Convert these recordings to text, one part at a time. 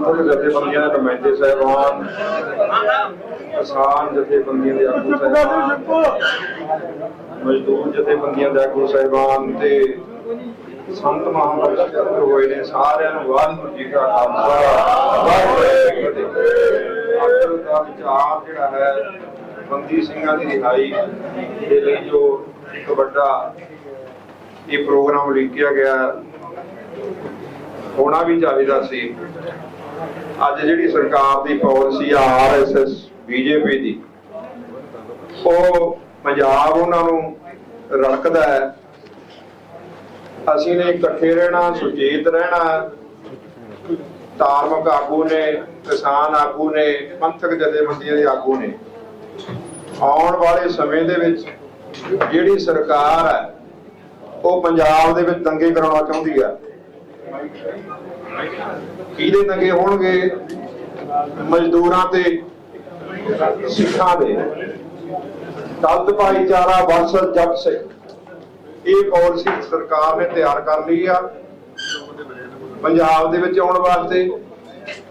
ਪੰਥਕ ਜਥੇਬੰਦੀਆਂ ਦੇ ਨੁਮਾਇੰਦੇ ਸਾਹਿਬਾਨ, ਕਿਸਾਨ ਜਥੇਬੰਦੀਆਂ ਦੇ ਆਗੂ ਸਾਹਿਬਾਨ, ਮਜ਼ਦੂਰ ਜਥੇਬੰਦੀਆਂ ਦੇ ਆਗੂ ਸਾਹਿਬਾਨ ਤੇ ਸੰਤ ਮਹਾਂਪੁਰਸ਼ ਇਕੱਤਰ ਹੋਏ ਨੇ। ਸਾਰਿਆਂ ਨੂੰ ਵਾਹਿਗੁਰੂ ਜੀ ਕਾ ਖਾਲਸਾ। ਵਾਹਿਗੁਰੂ ਜੀ ਕੀ ਫਤਿਹ ਅੱਜ ਦਾ ਵਿਚਾਰ ਜਿਹੜਾ ਹੈ, ਬੰਦੀ ਸਿੰਘਾਂ ਦੀ ਰਿਹਾਈ ਦੇ ਲਈ ਜੋ ਇੱਕ ਵੱਡਾ ਇਹ ਪ੍ਰੋਗਰਾਮ ਲਿਖਿਆ ਗਿਆ, ਹੋਣਾ ਵੀ ਚਾਹੀਦਾ ਸੀ। ਅੱਜ ਜਿਹੜੀ ਸਰਕਾਰ ਦੀ ਪਾਲਿਸੀ ਆ ਆਰਐਸਐਸ, ਬੀਜੇਪੀ ਦੀ, ਉਹ ਪੰਜਾਬ ਉਹਨਾਂ ਨੂੰ ਰੜਕਦਾ ਹੈ। ਅਸੀਂ ਨੇ ਇਕੱਠੇ ਰਹਿਣਾ ਸੁਚੇਤ ਰਹਿਣਾ ਧਾਰਮਿਕ ਆਗੂ ਨੇ, ਕਿਸਾਨ ਆਗੂ ਨੇ, ਪੰਥਕ ਜਥੇਬੰਦੀਆਂ ਦੇ ਆਗੂ ਨੇ। ਆਉਣ ਵਾਲੇ ਸਮੇਂ ਦੇ ਵਿੱਚ ਜਿਹੜੀ ਸਰਕਾਰ ਹੈ, ਉਹ ਪੰਜਾਬ ਦੇ ਵਿੱਚ ਦੰਗੇ ਕਰਾਉਣਾ ਚਾਹੁੰਦੀ ਹੈ। ਕਿਹਦੇ ਦੰਗੇ ਹੋਣਗੇ? ਮਜ਼ਦੂਰਾਂ ਤੇ ਸਿੱਖਾਂ ਦੇ। ਦਲਤ ਭਾਈਚਾਰਾ ਵਰਸਸ ਜੱਟ ਸਿੱਖ। ਇਹ ਪਾਲਿਸੀ ਸਰਕਾਰ ਨੇ ਤਿਆਰ ਕਰ ਲਈ ਆ। ਪੰਜਾਬ ਦੇ ਵਿੱਚ ਆਉਣ ਵਾਸਤੇ।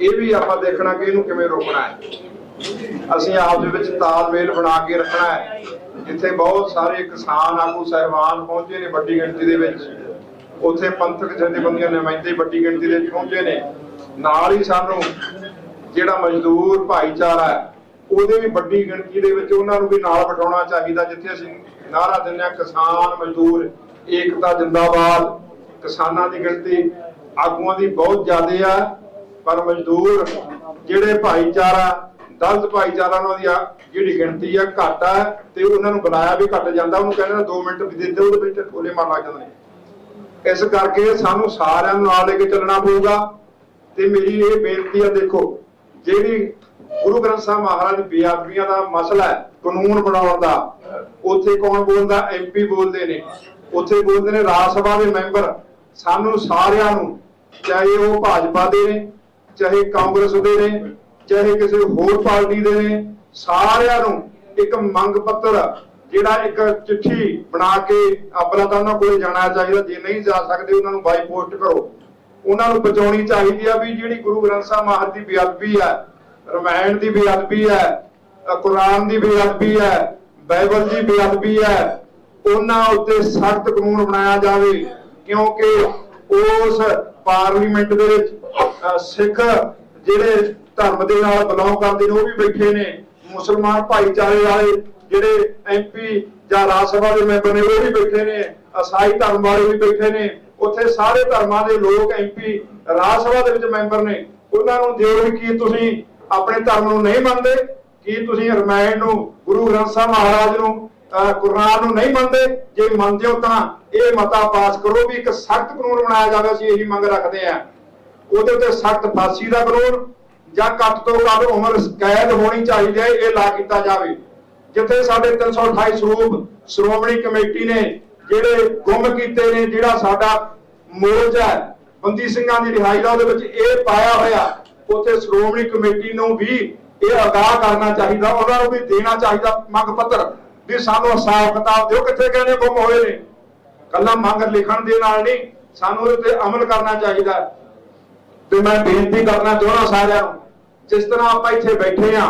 ਇਹ ਵੀ ਆਪਾਂ ਦੇਖਣਾ ਕਿ ਇਹਨੂੰ ਕਿਵੇਂ ਰੋਕਣਾ ਹੈ। ਅਸੀਂ ਆਪ ਦੇ ਵਿੱਚ ਤਾਲਮੇਲ ਬਣਾ ਕੇ ਰੱਖਣਾ ਹੈ। ਜਿੱਥੇ ਬਹੁਤ ਸਾਰੇ ਕਿਸਾਨ, ਆਗੂ, ਸਹਿਬਾਨ ਪਹੁੰਚੇ ਨੇ ਵੱਡੀ ਗਿਣਤੀ ਦੇ ਵਿੱਚ। ਉੱਥੇ ਪੰਥਕ ਜਥੇਬੰਦੀਆਂ ਨੁਮਾਇੰਦੇ ਵੱਡੀ ਗਿਣਤੀ ਦੇ ਵਿੱਚ ਪਹੁੰਚੇ ਨੇ। ਨਾਲ ਹੀ ਸਾਨੂੰ ਜਿਹੜਾ ਮਜ਼ਦੂਰ ਭਾਈਚਾਰਾ ਹੈ, ਉਹਦੇ ਵੀ ਵੱਡੀ ਗਿਣਤੀ ਦੇ ਵਿੱਚ ਉਹਨਾਂ ਨੂੰ ਵੀ ਨਾਲ ਬਿਠਾਉਣਾ ਚਾਹੀਦਾ, ਜਿੱਥੇ ਅਸੀਂ ਨਾਰਾ ਦਿੰਦੇ ਹਾਂ ਕਿਸਾਨ ਮਜ਼ਦੂਰ ਏਕਤਾ ਜਿੰਦਾਬਾਦ। ਕਿਸਾਨਾਂ ਦੀ ਗਿਣਤੀ ਆਗੂਆਂ ਦੀ ਬਹੁਤ ਜ਼ਿਆਦਾ ਆ, ਪਰ ਮਜ਼ਦੂਰ ਜਿਹੜੇ ਭਾਈਚਾਰਾ, ਦਲਤ ਭਾਈਚਾਰਾ ਉਹਨਾਂ ਦੀ ਜਿਹੜੀ ਗਿਣਤੀ ਆ ਘੱਟ ਆ, ਤੇ ਉਹਨਾਂ ਨੂੰ ਬੁਲਾਇਆ ਵੀ ਘੱਟ ਜਾਂਦਾ, ਉਹਨੂੰ ਕਹਿੰਦੇ ਨੇ 2 ਮਿੰਟ ਵੀ ਦੇ ਦਿਓ, ਉਹਦੇ ਵਿੱਚ ਠੋਲੇ ਮਾਰ ਲੱਗ ਜਾਂਦੇ ਨੇ। ਇਸ ਕਰਕੇ ਸਾਨੂੰ ਸਾਰਿਆਂ ਨੂੰ ਨਾਲ ਲੈ ਕੇ ਚੱਲਣਾ ਪਊਗਾ। ਤੇ ਮੇਰੀ ਇਹ ਬੇਨਤੀ ਆ, ਦੇਖੋ, ਜਿਹੜੀ ਗੁਰੂ ਗ੍ਰੰਥ ਸਾਹਿਬ ਮਹਾਰਾਜ ਬੇਅਦਬੀਆਂ ਦਾ ਮਸਲਾ ਹੈ, ਕਾਨੂੰਨ ਬਣਾਉਣ ਦਾ, ਉੱਥੇ ਕੌਣ ਬੋਲਦਾ? ਐਮਪੀ ਬੋਲਦੇ ਨੇ। ਉੱਥੇ ਬੋਲਦੇ ਨੇ ਰਾਜ ਸਭਾ ਦੇ ਮੈਂਬਰ। ਸਾਨੂੰ ਸਾਰਿਆਂ ਨੂੰ, ਚਾਹੇ ਉਹ ਭਾਜਪਾ ਦੇ ਨੇ, ਚਾਹੇ ਕਾਂਗਰਸ ਦੇ ਨੇ, ਚਾਹੇ ਕਿਸੇ ਹੋਰ ਪਾਰਟੀ ਦੇ ਨੇ, ਸਾਰਿਆਂ ਨੂੰ ਇੱਕ ਮੰਗ ਪੱਤਰ ਜਿਹੜਾ ਇੱਕ ਚਿੱਠੀ ਬਣਾ ਕੇ ਆਪਣਾ ਤਾਂ ਉਹਨਾਂ ਕੋਲੇ ਜਾਣਾ ਚਾਹੀਦਾ, ਜੇ ਨਹੀਂ ਜਾ ਸਕਦੇ ਉਹਨਾਂ ਨੂੰ ਬਾਈ ਪੋਸਟ ਕਰੋ। ਉਹਨਾਂ ਨੂੰ ਬਚਾਉਣੀ ਚਾਹੀਦੀ ਆ ਵੀ ਜਿਹੜੀ ਗੁਰੂ ਗ੍ਰੰਥ ਸਾਹਿਬ ਮਹਾਰਾਜ ਦੀ ਬੇਅਦਬੀ ਹੈ ਰਮਾਇਣ ਦੀ ਬੇਅਦਬੀ ਹੈ ਕੁਰਾਨ ਦੀ ਬੇਅਦਬੀ ਹੈ ਬਾਈਬਲ ਦੀ ਬੇਅਦਬੀ ਹੈ ਉਹਨਾਂ ਉੱਤੇ ਸਖਤ ਕਾਨੂੰਨ ਬਣਾਇਆ ਜਾਵੇ, ਕਿਉਂਕਿ ਉਸ ਪਾਰਲੀਮੈਂਟ ਦੇ ਵਿੱਚ ਸਿੱਖ ਜਿਹੜੇ ਧਰਮ ਦੇ ਨਾਲ ਬਿਲੋਂਗ ਕਰਦੇ ਨੇ, ਉਹ ਵੀ ਬੈਠੇ ਨੇ, ਮੁਸਲਮਾਨ ਭਾਈਚਾਰੇ ਵਾਲੇ ਜਿਹੜੇ ਐਮਪੀ ਜਾਂ ਰਾਜ ਸਭਾ ਦੇ ਮੈਂਬਰ ਨੇ, ਉਹ ਵੀ ਬੈਠੇ ਨੇ, ਅਸਾਈ ਧਰਮ ਵਾਲੇ ਵੀ ਬੈਠੇ ਨੇ, ਉੱਥੇ ਸਾਰੇ ਧਰਮਾਂ ਦੇ ਲੋਕ ਐਮਪੀ ਰਾਜ ਸਭਾ ਦੇ ਵਿੱਚ ਮੈਂਬਰ ਨੇ। ਉਹਨਾਂ ਨੂੰ ਦਿਓ ਵੀ ਕੀ ਤੁਸੀਂ ਆਪਣੇ ਧਰਮ ਨੂੰ ਨਹੀਂ ਮੰਨਦੇ, ਕੀ ਤੁਸੀਂ ਰਮਾਇਣ ਨੂੰ, ਗੁਰੂ ਗ੍ਰੰਥ ਸਾਹਿਬ ਮਹਾਰਾਜ ਨੂੰ, ਅਹ ਕੁਰਾਨ ਨੂੰ ਨਹੀਂ ਮੰਨਦੇ, ਜੇ ਮੰਨਦੇ ਹੋ ਤਾਂ ਇਹ ਮਤਾ ਪਾਸ ਕਰੋ ਵੀ ਇੱਕ ਸਖਤ ਕਾਨੂੰਨ ਬਣਾਇਆ ਜਾਵੇ, ਅਸੀਂ ਇਹੀ ਮੰਗ ਰੱਖਦੇ ਆ ਉਹਦੇ ਉੱਤੇ ਸਖਤ ਫਾਂਸੀ ਦਾ ਕਾਨੂੰਨ ਜਾਂ ਘੱਟ ਤੋਂ ਘੱਟ ਉਮਰ ਕੈਦ ਹੋਣੀ ਚਾਹੀਦੀ ਹੈ, ਇਹ ਲਾ ਕੀਤਾ ਜਾਵੇ। ਜਿੱਥੇ ਸਾਡੇ 328 ਸਰੂਪ ਸ਼੍ਰੋਮਣੀ ਕਮੇਟੀ ਨੇ ਜਿਹੜੇ ਗੁੰਮ ਕੀਤੇ ਨੇ, ਜਿਹੜਾ ਸਾਡਾ ਮੋਰਚਾ ਹੈ, ਬੰਦੀ ਸਿੰਘਾਂ ਦੀ ਰਿਹਾਈ ਦਾ ਉਹਦੇ ਵਿੱਚ ਇਹ ਪਾਇਆ ਹੋਇਆ, ਉੱਥੇ ਸ਼੍ਰੋਮਣੀ ਕਮੇਟੀ ਨੂੰ ਵੀ ਇਹ ਅਗਾਹ ਕਰਨਾ ਚਾਹੀਦਾ, ਉਹਨਾਂ ਨੂੰ ਵੀ ਦੇਣਾ ਚਾਹੀਦਾ ਮੰਗ ਪੱਤਰ ਵੀ ਸਾਨੂੰ ਹਿਸਾਬ ਕਿਤਾਬ ਦਿਓ ਕਿੱਥੇ ਗਏ ਨੇ ਗੁੰਮ ਹੋਏ ਨੇ। ਕੱਲਾ ਮੰਗ ਲਿਖਣ ਦੇ ਨਾਲ ਨਹੀਂ, ਸਾਨੂੰ ਉਹਦੇ ਤੇ ਅਮਲ ਕਰਨਾ ਚਾਹੀਦਾ। ਤੇ ਮੈਂ ਬੇਨਤੀ ਕਰਨਾ ਚਾਹੁੰਦਾ ਸਾਰਿਆਂ ਨੂੰ, ਜਿਸ ਤਰ੍ਹਾਂ ਆਪਾਂ ਇੱਥੇ ਬੈਠੇ ਆ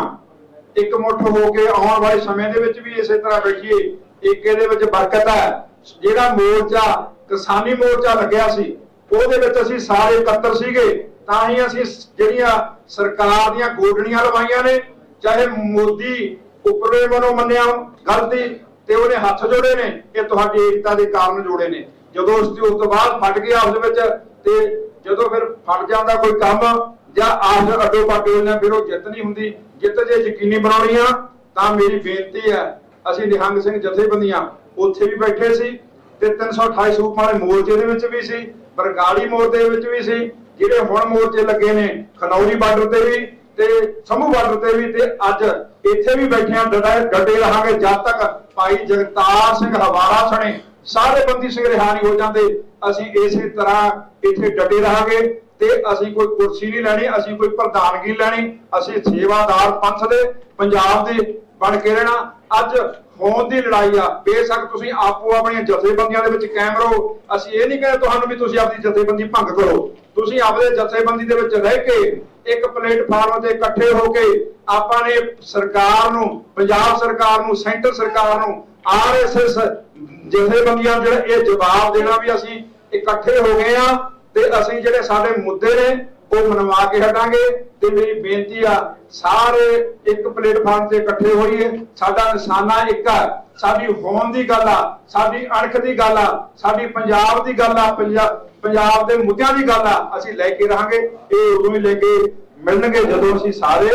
ਇੱਕ ਹੋ ਕੇ ਆਉਣ ਵਾਲੇ ਸਮੇਂ ਦੇ ਵਿੱਚ ਵੀ ਇਸੇ ਤਰ੍ਹਾਂ ਬੈਠੀਏ ਇੱਕ ਇਹਦੇ ਵਿੱਚ ਬਰਕਤ ਹੈ। ਜਿਹੜਾ ਮੋਰਚਾ, ਕਿਸਾਨੀ ਮੋਰਚਾ ਲੱਗਿਆ ਸੀ, ਉਹਦੇ ਵਿੱਚ ਅਸੀਂ ਸਾਰੇ ਇਕੱਤਰ ਸੀਗੇ। ਤਾਂ ਹੀ ਅਸੀਂ ਜਿਹੜੀਆਂ ਸਰਕਾਰ ਦੀਆਂ ਗੋਡਣੀਆਂ ਲਵਾਈਆਂ ਨੇ, ਚਾਹੇ ਮੋਦੀ ਉਪਰੇ ਮਨੋਂ ਮੰਨਿਆ ਗਲਤੀ ਤੇ ਉਹਨੇ ਹੱਥ ਜੋੜੇ ਨੇ, ਇਹ ਤੁਹਾਡੀ ਏਕਤਾ ਦੇ ਕਾਰਨ ਜੋੜੇ ਨੇ। ਜਦੋਂ ਉਸ ਉਸ ਤੋਂ ਬਾਅਦ ਫਟ ਗਿਆ ਉਸ ਵਿੱਚ ਤੇ ਜਦੋਂ ਫਿਰ ਫਟ ਜਾਂਦਾ ਕੋਈ ਕੰਮ ਜਾਂ ਆਸ ਅੱਡੋ ਪਾਟੋ ਇਹਨਾਂ ਫਿਰ ਉਹ ਜਿੱਤ ਨਹੀਂ ਹੁੰਦੀ। ਜਿੱਤ ਜੇ ਯਕੀਨੀ ਬਣਾਉਣੀ ਆ, ਤਾਂ ਮੇਰੀ ਬੇਨਤੀ ਹੈ, ਅਸੀਂ ਨਿਹੰਗ ਸਿੰਘ ਜਥੇਬੰਦੀਆਂ ਉੱਥੇ ਵੀ ਬੈਠੇ ਸੀ ਤੇ 328 ਸੂਪ ਵਾਲੇ ਮੋਰਚੇ ਦੇ ਵਿੱਚ ਵੀ ਸੀ, ਬਰਗਾੜੀ ਮੋਰਚੇ ਵਿੱਚ ਵੀ ਸੀ, ਜਿਹੜੇ ਹੁਣ ਮੋਰਚੇ ਲੱਗੇ ਨੇ, ਖਨੌਰੀ ਬਾਰਡਰ ਤੇ ਵੀ ਤੇ ਸਮੂਹ ਬਾਰਡਰ ਤੇ ਵੀ ਤੇ ਅੱਜ ਇੱਥੇ ਵੀ ਬੈਠੇ ਡਟੇ ਡਟੇ ਰਹਾਂਗੇ ਜਦ ਤੱਕ ਭਾਈ ਜਗਤਾਰ ਸਿੰਘ ਹਵਾਰਾ ਸਣੇ, ਸਾਰੇ ਬੰਦੀ ਸਿੰਘ ਰਿਹਾ ਨਹੀਂ ਹੋ ਜਾਂਦੇ, ਅਸੀਂ ਇਸੇ ਤਰ੍ਹਾਂ ਇੱਥੇ ਡਟੇ ਰਹਾਂਗੇ ਤੇ ਅਸੀਂ ਕੋਈ ਕੁਰਸੀ ਨਹੀਂ ਲੈਣੀ, ਅਸੀਂ ਕੋਈ ਪ੍ਰਧਾਨਗੀ ਲੈਣੀ, ਅਸੀਂ ਸੇਵਾਦਾਰ ਪੰਥ ਦੇ, ਪੰਜਾਬ ਦੇ ਬਣ ਕੇ ਰਹਿਣਾ। ਅੱਜ ਹੋਂਦ ਦੀ ਲੜਾਈ ਆ। ਬੇਸ਼ੱਕ ਤੁਸੀਂ ਆਪੋ ਆਪਣੀਆਂ ਜਥੇਬੰਦੀਆਂ ਦੇ ਵਿੱਚ ਕਾਇਮ ਰਹੋ। ਅਸੀਂ ਇਹ ਨਹੀਂ ਕਹਿੰਦੇ ਤੁਹਾਨੂੰ ਵੀ ਤੁਸੀਂ ਆਪਣੀ ਜਥੇਬੰਦੀ ਭੰਗ ਕਰੋ। ਤੁਸੀਂ ਆਪਦੇ ਜਥੇਬੰਦੀ ਦੇ ਵਿੱਚ ਰਹਿ ਕੇ ਇੱਕ ਪਲੇਟਫਾਰਮ ਤੇ ਇਕੱਠੇ ਹੋ ਕੇ ਆਪਾਂ ਨੇ ਸਰਕਾਰ ਨੂੰ, ਪੰਜਾਬ ਸਰਕਾਰ ਨੂੰ, ਸੈਂਟਰ ਸਰਕਾਰ ਨੂੰ ਆਰਐਸਐਸ ਜਥੇਬੰਦੀਆਂ ਜਿਹੜਾ ਇਹ ਜਵਾਬ ਦੇਣਾ ਵੀ ਅਸੀਂ ਇਕੱਠੇ ਹੋ ਗਏ ਆ। ਤੇ ਅਸੀਂ ਜਿਹੜੇ ਸਾਡੇ ਮੁੱਦੇ ਨੇ, ਉਹ ਮਨਵਾ ਕੇ ਹਟਾਂਗੇ ਤੇ ਮੇਰੀ ਬੇਨਤੀ ਆ, ਸਾਰੇ ਇੱਕ ਪਲੇਟਫਾਰਮ ਤੇ ਇਕੱਠੇ ਹੋਈਏ। ਸਾਡਾ ਨਿਸ਼ਾਨਾ ਇੱਕ ਆ, ਸਾਡੀ ਹੋਣ ਦੀ ਗੱਲ ਆ, ਸਾਡੀ ਅਣਖ ਦੀ ਗੱਲ ਆ, ਸਾਡੀ ਪੰਜਾਬ ਦੀ ਗੱਲ ਆ ਪੰਜਾਬ ਦੇ ਮੁੱਦਿਆਂ ਦੀ ਗੱਲ ਆ, ਅਸੀਂ ਲੈ ਕੇ ਰਹਾਂਗੇ। ਇਹ ਉਦੋਂ ਹੀ ਲੈ ਕੇ ਮਿਲਣਗੇ, ਜਦੋਂ ਅਸੀਂ ਸਾਰੇ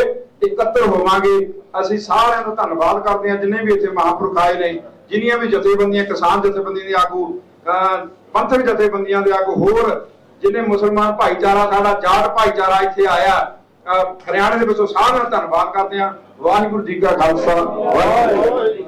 ਇਕੱਤਰ ਹੋਵਾਂਗੇ। ਅਸੀਂ ਸਾਰਿਆਂ ਦਾ ਧੰਨਵਾਦ ਕਰਦੇ ਹਾਂ, ਜਿੰਨੇ ਵੀ ਇੱਥੇ ਮਹਾਂਪੁਰਖ ਆਏ ਨੇ, ਜਿੰਨੀਆਂ ਵੀ ਜਥੇਬੰਦੀਆਂ, ਕਿਸਾਨ ਜਥੇਬੰਦੀਆਂ ਦੇ ਆਗੂ, ਅਹ ਪੰਥਕ ਜਥੇਬੰਦੀਆਂ ਦੇ ਆਗੂ, ਹੋਰ ਜਿੰਨੇ ਮੁਸਲਮਾਨ ਭਾਈਚਾਰਾ, ਸਾਡਾ ਜਾਟ ਭਾਈਚਾਰਾ ਇੱਥੇ ਆਇਆ, ਅਹ ਹਰਿਆਣੇ ਦੇ ਵਿੱਚੋਂ ਸਾਰਿਆਂ ਦਾ ਧੰਨਵਾਦ ਕਰਦੇ ਹਾਂ। ਵਾਹਿਗੁਰੂ ਜੀ ਕਾ ਖਾਲਸਾ, ਵਾਹਿਗੁਰੂ ਜੀ